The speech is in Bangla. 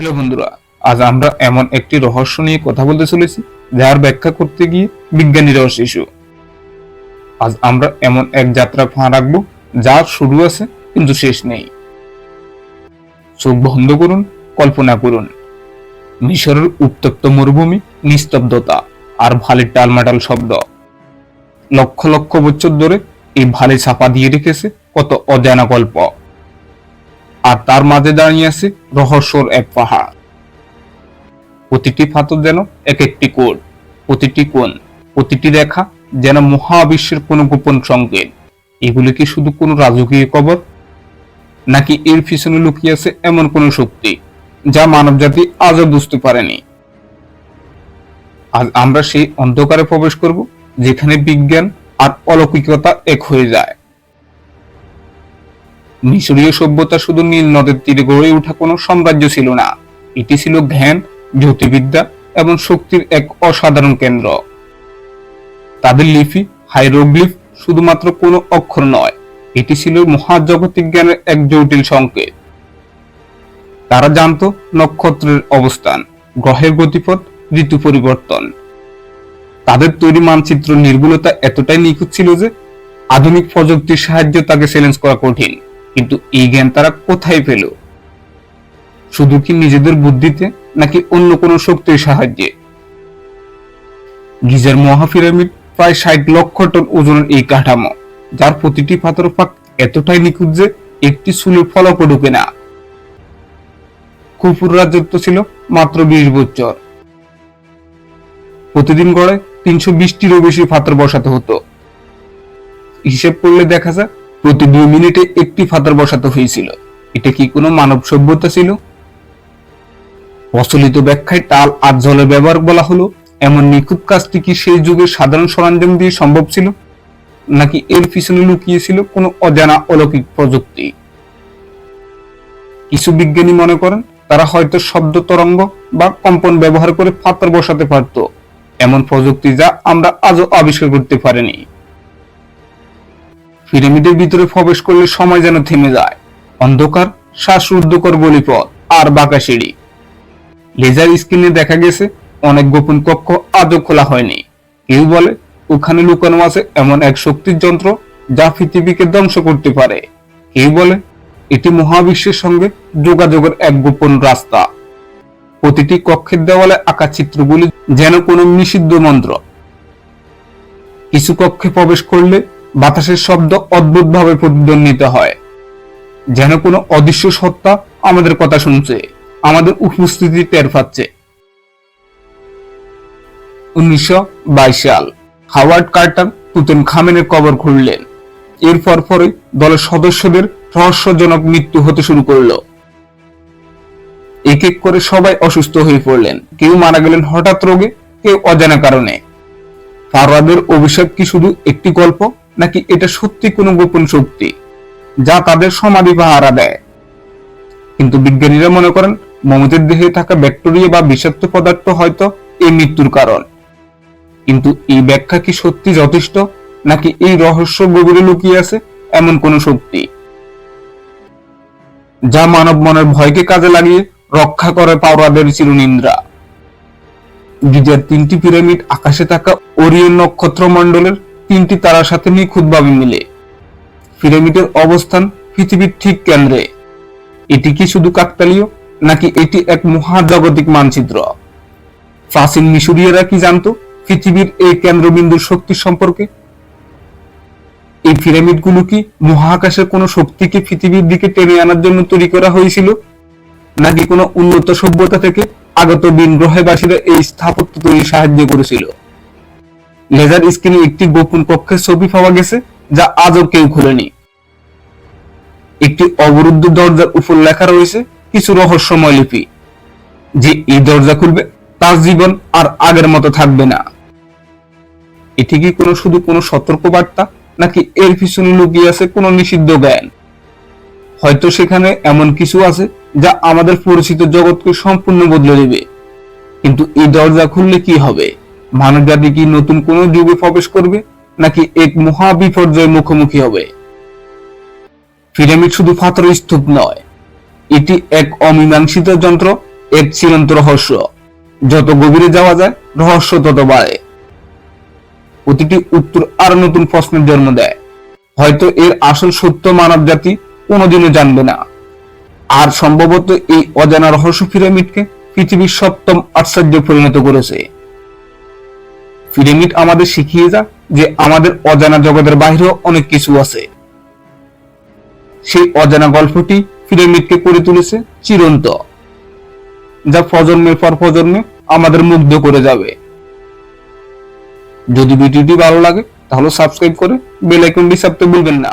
হ্যালো বন্ধুরা, আজ আমরা এমন একটি রহস্য নিয়ে কথা বলতে চলেছি, যার ব্যাখ্যা করতে গিয়ে বিজ্ঞানীরাও শিশু। আজ আমরা এমন এক যাত্রা ফাঁ রাখব যার শুরু আছে কিন্তু শেষ নেই। চোখ বন্ধ করুন, কল্পনা করুন। মিশরের উত্তপ্ত মরুভূমি, নিস্তব্ধতা আর ভালের টালমাটাল শব্দ। লক্ষ লক্ষ বছর ধরে এই ভালে ছাপা দিয়ে রেখেছে কত অজানা গল্প। আর তার মাঝে দাঁড়িয়ে আছে রহস্যর এক পাহাড়। প্রতিটি পাথর যেন এক একটি কোড প্রতিটি কোণ, প্রতিটি রেখা যেন মহাবিশ্বের কোনো গোপন সংকেত এগুলি কি শুধু কোনো রাজকীয় কবর? নাকি এর পিছনে লুকিয়ে আছে এমন কোনো শক্তি যা মানবজাতি আজও বুঝতে পারেনি? আজ আমরা সেই অন্ধকারে প্রবেশ করব যেখানে বিজ্ঞান আর অলৌকিকতা এক হয়ে যায়। মিশরীয় সভ্যতা শুধু নীল নদের তীরে গড়ে ওঠা কোনো সাম্রাজ্য ছিল না। এটি ছিল জ্ঞান জ্যোতির্বিদ্যা এবং শক্তির এক অসাধারণ কেন্দ্র। তাদের লিপি, হাইরোগ্লিফ শুধুমাত্র কোনো অক্ষর নয়, এটি ছিল মহাজাগতিক জ্ঞানের এক জটিল সংকেত। তারা জানত নক্ষত্রের অবস্থান, গ্রহের গতিপথ, ঋতু পরিবর্তন। তাদের তৈরি মানচিত্র নির্ভুলতা এতটাই নিখুঁত ছিল যে আধুনিক প্রযুক্তির সাহায্যে তাকে চ্যালেঞ্জ করা কঠিন। কিন্তু এই জ্ঞান তারা কোথায় পেল? শুধু কি নিজেদের বুদ্ধিতে, নাকি অন্য কোনো শক্তির সাহায্যে? গিজার মহাপিরামিড প্রায় ষাট লক্ষ টন ওজনের এই কাঠামো, যার প্রতিটি পাথর ফাঁক এতটাই নিখুঁত যে একটি চুলের ফলকও ঢুকে না। কুপুর রাজত্ব ছিল মাত্র বিশ বছর। প্রতিদিন গড়ে তিনশো বিশটিরও বেশি পাথর বসাতে হতো। হিসেব করলে দেখা যায় প্রতি দুই মিনিটে একটি ফাতার বসাতে হয়েছিল। এটা কি কোনো মানব সভ্যতা ছিল? প্রচলিত ব্যাখ্যায় তাল আর জলের ব্যবহার বলা হলো, এমন নিখুঁত কাজটি কি সেই যুগের সাধারণ সরঞ্জাম দিয়ে সম্ভব ছিল? নাকি এর পিছনে লুকিয়ে ছিল কোনো অজানা অলৌকিক প্রযুক্তি? কিছু বিজ্ঞানী মনে করেন, তারা হয়তো শব্দ তরঙ্গ বা কম্পন ব্যবহার করে পাথর বসাতে পারত। এমন প্রযুক্তি যা আমরা আজও আবিষ্কার করতে পারিনি। পিরামিডের ভিতরে প্রবেশ করলে সময় যেন থেমে যায়। অন্ধকার, শ্বাসরুদ্ধকর বলিপথ আর বাঁকা সিঁড়ি। লেজার স্ক্রিনে দেখা গেছে, অনেক গোপন কক্ষ আজও খোলা হয়নি। কেউ বলে, ওখানে লুকানো আছে এমন এক শক্তির যন্ত্র যা পৃথিবীকে ধ্বংস করতে পারে। কেউ বলে, এটি মহাবিশ্বের সঙ্গে যোগাযোগের এক গোপন রাস্তা। প্রতিটি কক্ষের দেওয়ালে আঁকা চিত্রগুলি যেন কোনো নিষিদ্ধ মন্ত্র। কিছু কক্ষে প্রবেশ করলে বাতাসের শব্দ অদ্ভুতভাবে প্রতিদ্বন্দ্বিত হয়। যেন কোনো অদৃশ্য সত্তা আমাদের কথা শুনছে, আমাদের উপস্থিতি টের পাচ্ছে। উনিশশো সাল, হাওয়ার্ড কার্টার খামেনের কবর খুললেন। দলের সদস্যদের রহস্যজনক মৃত্যু হতে শুরু করল। এক এক করে সবাই অসুস্থ হয়ে পড়লেন। কেউ মারা গেলেন হঠাৎ রোগে, কেউ অজানা কারণে। ফারওয়াদের অভিশাপ কি শুধু একটি গল্প? নাকি এটা সত্যি কোনো গোপন শক্তি যা তাদের সমাধি পাহারা দেয়? কিন্তু বিজ্ঞানীরা মনে করেন, মমতের দেহে থাকা ব্যাকটেরিয়া বা বিষাক্ত পদার্থ হয়তো এই মৃত্যুর কারণ। কিন্তু এই ব্যাখ্যা কি সত্যি যথেষ্ট, নাকি এই রহস্য গভীরে লুকিয়ে আছে এমন কোন শক্তি? যা মানব মনের ভয়কে কাজে লাগিয়ে রক্ষা করে পাওরাদের চিরনিন্দ্রা গিজার তিনটি পিরামিড আকাশে থাকা ওরিয়ন নক্ষত্র মণ্ডলের তিনটি তারার সাথে নিখুঁতভাবে মিলে। পিরামিডের অবস্থান পৃথিবীর ঠিক কেন্দ্রে। এটি কি শুধু কাকতালীয়, নাকি এটি এক মহাজাগতিক মানচিত্র? প্রাচীন মিশরীয়রা কি জানতো পৃথিবীর এই কেন্দ্রবিন্দুর শক্তি সম্পর্কে? এই পিরামিডগুলো কি মহাকাশের কোনো শক্তিকে পৃথিবীর দিকে টেনে আনার জন্য তৈরি করা হয়েছিল, নাকি কোনো উন্নত সভ্যতা থেকে আগত বিন গ্রহবাসীরা এই স্থাপত্য তৈরি সাহায্য করেছিল? লেজার স্ক্রিনে একটি গোপন কক্ষের ছবি পাওয়া গেছে, যা আজও কেউ খুলেনি। একটি অবরুদ্ধ দরজার উপর লেখা রয়েছে কিছু রহস্যময় লিপি। যে এই দরজা খুলবে, তার জীবন আর আগের মতো থাকবে না। এটি কি কোনো শুধু কোনো সতর্ক বার্তা নাকি এর পিছনে লুকিয়ে আছে কোনো নিষিদ্ধ জ্ঞান? হয়তো সেখানে এমন কিছু আছে, যা আমাদের পরিচিত জগৎকে সম্পূর্ণ বদলে দেবে। কিন্তু এই দরজা খুললে কি হবে? মানব জাতি কি নতুন কোনো যুগে প্রবেশ করবে, নাকি এক মহা বিপর্যয়ের মুখোমুখি হবে? পিরামিড শুধু পাথর স্তূপ নয়, এটি এক অমীমাংসিত যন্ত্র, এর চিরন্ত রহস্য। যত গভীরে যাওয়া যায়, রহস্য তত বাড়ে। প্রতিটি উত্তর আর নতুন প্রশ্নের জন্ম দেয়। হয়তো এর আসল সত্য মানব জাতি কোনোদিনও জানবে না। আর সম্ভবত এই অজানা রহস্য পিরামিডকে পৃথিবীর সপ্তম আশ্চর্য পরিণত করেছে। পিরামিড আমাদের শিখিয়ে যা যে আমাদের অজানা জগতের বাইরেও অনেক কিছু আছে। সেই অজানা গল্পটি পিরামিডকে করে তুলেছে চিরন্ত, যা প্রজন্মের পর প্রজন্মে আমাদের মুগ্ধ করে যাবে। যদি ভিডিওটি ভালো লাগে, তাহলে সাবস্ক্রাইব করে বেল আইকনটি চাপতে ভুলবেন না।